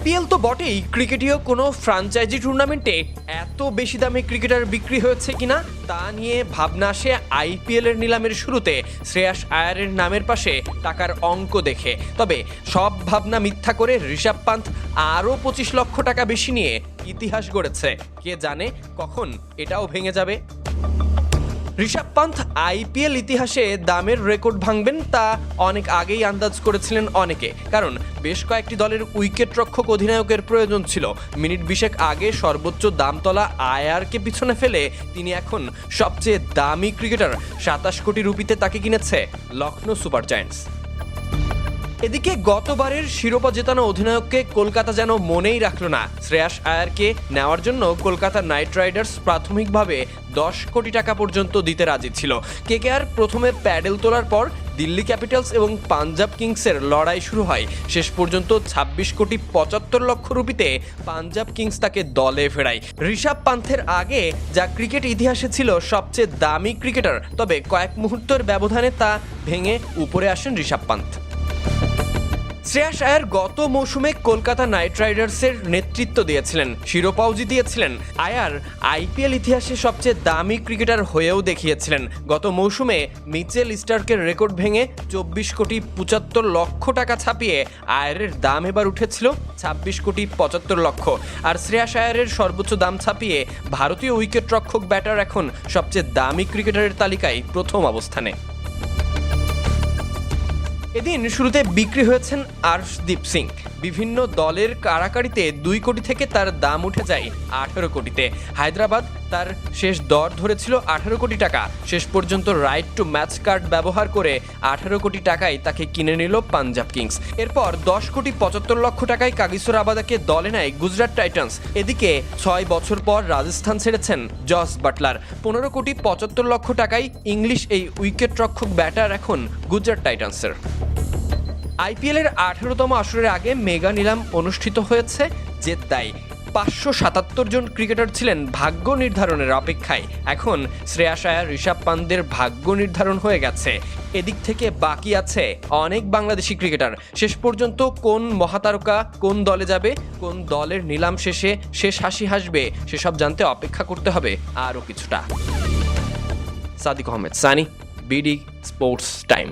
IPL তো বটেই, ক্রিকেটীয় কোনো ফ্রাঞ্চাইজি টুর্নামেন্টে এত বেশি দামে ক্রিকেটার বিক্রি হয়েছে কিনা তা নিয়ে ভাবনা আসে আইপিএল এর নিলামের শুরুতে, শ্রেয়াস আয়ারের নামের পাশে টাকার অঙ্ক দেখে। তবে সব ভাবনা মিথ্যা করে ঋষভ পান্থ আরও পঁচিশ লক্ষ টাকা বেশি নিয়ে ইতিহাস গড়েছে। কে জানে কখন এটাও ভেঙে যাবে? ঋষভ পান্থ আইপিএল ইতিহাসে দামের রেকর্ড ভাঙবেন তা অনেক আগেই আন্দাজ করেছিলেন অনেকে। কারণ বেশ কয়েকটি দলের উইকেট রক্ষক অধিনায়কের প্রয়োজন ছিল। মিনিট বিশেক আগে সর্বোচ্চ দামতলা আয়ারকে পিছনে ফেলে তিনি এখন সবচেয়ে দামি ক্রিকেটার সাতাশ কোটি রুপিতে তাকে কিনেছে লখনৌ সুপার জায়ান্টস। এদিকে গতবারের শিরোপা জেতানো অধিনায়ককে কলকাতা যেন মনেই রাখল না। শ্রেয়াস আয়ারকে নেওয়ার জন্য কলকাতা নাইট রাইডার্স প্রাথমিকভাবে দশ কোটি টাকা পর্যন্ত দিতে রাজি ছিল। কেকেআর প্রথমে প্যাডেল তোলার পর দিল্লি ক্যাপিটালস এবং পাঞ্জাব কিংসের লড়াই শুরু হয়। শেষ পর্যন্ত ছাব্বিশ কোটি পঁচাত্তর লক্ষ রুপিতে পাঞ্জাব কিংস তাকে দলে ফেরায়। ঋষভ পান্থের আগে যা ক্রিকেট ইতিহাসে ছিল সবচেয়ে দামি ক্রিকেটার, তবে কয়েক মুহূর্তের ব্যবধানে তা ভেঙে উপরে আসেন ঋষভ পান্থ। শ্রেয়াস আয়ার গত মৌসুমে কলকাতা নাইট রাইডার্সের নেতৃত্ব দিয়েছিলেন শিরোপাও জিতিয়েছিলেন আয়ার আইপিএল ইতিহাসে সবচেয়ে দামি ক্রিকেটার হয়েও দেখিয়েছিলেন। গত মৌসুমে মিচেল স্টার্কের রেকর্ড ভেঙে চব্বিশ কোটি পঁচাত্তর লক্ষ টাকা ছাপিয়ে আয়ারের দাম এবার উঠেছিল ছাব্বিশ কোটি পঁচাত্তর লক্ষ। আর শ্রেয়াস আয়ারের সর্বোচ্চ দাম ছাপিয়ে ভারতীয় উইকেট রক্ষক ব্যাটার এখন সবচেয়ে দামি ক্রিকেটারের তালিকায় প্রথম অবস্থানে। এদিন শুরুতে বিক্রি হয়েছেন আর্শদীপ সিং। বিভিন্ন দলের কারাকারিতে দুই কোটি থেকে তার দাম উঠে যায় আঠারো কোটিতে। হায়দ্রাবাদ তার শেষ দর ধরেছিল আঠারো কোটি টাকা। শেষ পর্যন্ত রাইট টু ম্যাচ কার্ড ব্যবহার করে আঠারো কোটি টাকায় তাকে কিনে নিল পাঞ্জাব কিংস। এরপর দশ কোটি পঁচাত্তর লক্ষ টাকায় কাগিসর আবাদাকে দলে নেয় গুজরাট টাইটান্স। এদিকে ছয় বছর পর রাজস্থান ছেড়েছেন জস বাটলার। পনেরো কোটি পঁচাত্তর লক্ষ টাকায় ইংলিশ এই উইকেট রক্ষক ব্যাটার এখন গুজরাট টাইটান্সের। আইপিএলের আঠেরোতম আসরের আগে মেগা নিলাম অনুষ্ঠিত হয়েছে জেদ্দায়। পাঁচশো সাতাত্তর জন ক্রিকেটার ছিলেন ভাগ্য নির্ধারণের অপেক্ষায়। এখন শ্রেয়াস আয়ার ঋষভ পান্তের ভাগ্য নির্ধারণ হয়ে গেছে। এদিক থেকে বাকি আছে অনেক বাংলাদেশি ক্রিকেটার। শেষ পর্যন্ত কোন মহাতারকা কোন দলে যাবে, কোন দলের নিলাম শেষে শেষ হাসি হাসবে, সেসব জানতে অপেক্ষা করতে হবে আরও কিছুটা। Sadik Ahmed, Sunny, BD sports time.